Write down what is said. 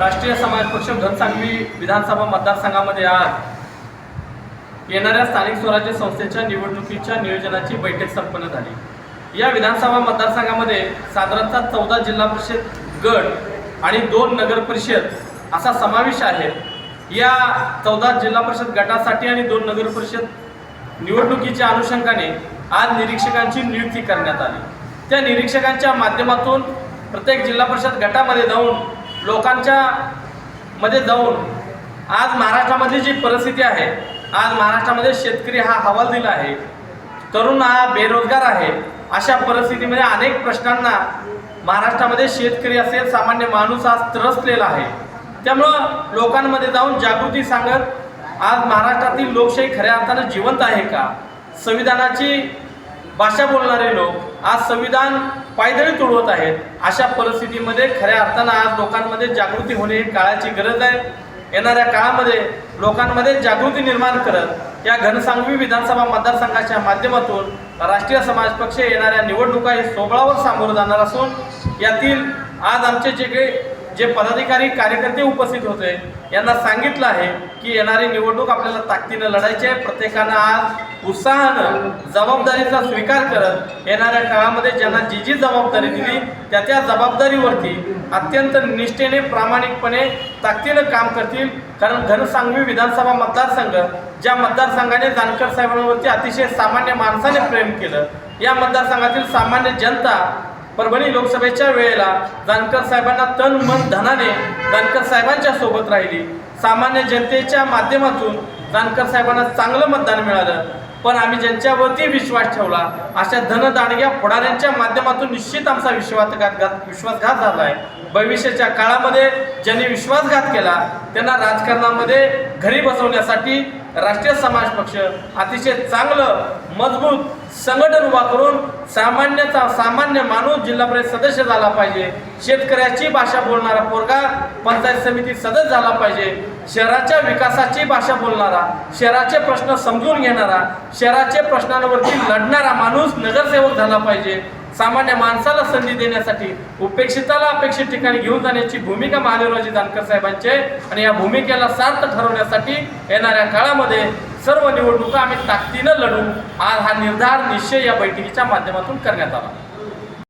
राष्ट्रीय समाज पक्ष घनसांगवी विधानसभा मतदारसंघामध्ये आज येणाऱ्या स्थानिक स्वराज्य संस्थेच्या निवडणुकीच्या नियोजनाची बैठक संपन्न झाली. या विधानसभा मतदारसंघामध्ये साधारणतः चौदा जिल्हा परिषद गट आणि दोन नगर परिषद असा समावेश आहे. या चौदा जिल्हा परिषद गटासाठी आणि दोन नगर परिषद निवडणुकीच्या अनुषंगाने आज निरीक्षकांची नियुक्ती करण्यात आली. त्या निरीक्षकांच्या माध्यमातून प्रत्येक जिल्हा परिषद गटामध्ये जाऊन लोकांच्या मध्ये जाऊन आज महाराष्ट्रामधली जी परिस्थिती आहे आज महाराष्ट्रामध्ये शेतकरी हा हवाल दिला आहे तरुण हा बेरोजगार आहे अशा परिस्थितीमध्ये अनेक प्रश्नांना महाराष्ट्रामध्ये शेतकरी असेल सामान्य माणूस आज त्रसलेला आहे. त्यामुळं लोकांमध्ये जाऊन जागृती सांगत आज महाराष्ट्रातील लोकशाही खऱ्या अर्थानं जिवंत आहे का? संविधानाची भाषा बोलणारे लोक आज संविधान पायदळी तुडवत आहेत. अशा परिस्थितीमध्ये खऱ्या अर्थानं आज लोकांमध्ये जागृती होणे ही काळाची गरज आहे. येणाऱ्या काळामध्ये लोकांमध्ये जागृती निर्माण करत या घनसांगवी विधानसभा मतदारसंघाच्या माध्यमातून राष्ट्रीय समाज पक्ष येणाऱ्या निवडणुका हे सोबळावर सामोरं जाणार असून यातील आज आमचे जे काही जे पदाधिकारी कार्यकर्ते उपस्थित होते यांना सांगितलं आहे की येणारी निवडणूक आपल्याला ताकदीनं लढायची आहे. प्रत्येकानं आज उत्साहानं जबाबदारीचा स्वीकार करत येणाऱ्या काळामध्ये ज्यांना जी जी जबाबदारी दिली त्या त्या जबाबदारीवरती अत्यंत निष्ठेने प्रामाणिकपणे ताकदीनं काम करतील. कारण घनसांगवी विधानसभा मतदारसंघ ज्या मतदारसंघाने जानकर साहेबांवरती अतिशय सामान्य माणसाने प्रेम केलं या मतदारसंघातील सामान्य जनता परभणी लोकसभेच्या वेळेला जानकर साहेबांना तन मन धनाने जानकर साहेबांच्या सोबत राहिली. सामान्य जनतेच्या माध्यमातून जानकर साहेबांना चांगलं मतदान मिळालं. पण आम्ही ज्यांच्यावरती विश्वास ठेवला अशा धनदांडग्या पुढाऱ्यांच्या माध्यमातून निश्चित आमचा विश्वासघात घात विश्वासघात झाला आहे. भविष्याच्या काळामध्ये ज्यांनी विश्वासघात केला त्यांना राजकारणामध्ये घरी बसवण्यासाठी राष्ट्रीय समाज पक्ष अतिशय चांगलं मजबूत संघटन उभा करून सामान्यचा सामान्य माणूस जिल्हा परिषद सदस्य झाला पाहिजे. शेतकऱ्याची भाषा बोलणारा पोरगा पंचायत समिती सदस्य झाला पाहिजे. शहराच्या विकासाची भाषा बोलणारा शहराचे प्रश्न समजून घेणारा शहराचे प्रश्नांवरती लढणारा माणूस नगरसेवक झाला पाहिजे. सामान्य माणसाला संधी देण्यासाठी उपेक्षिताला अपेक्षित ठिकाणी घेऊन जाण्याची भूमिका महादेवराजी जानकर साहेबांची आहे. आणि या भूमिकेला सार्थ ठरवण्यासाठी येणाऱ्या काळामध्ये सर्व निवडणुका आम्ही ताकदीनं लढू. आज हा निर्धार निश्चय या बैठकीच्या माध्यमातून करण्यात आला.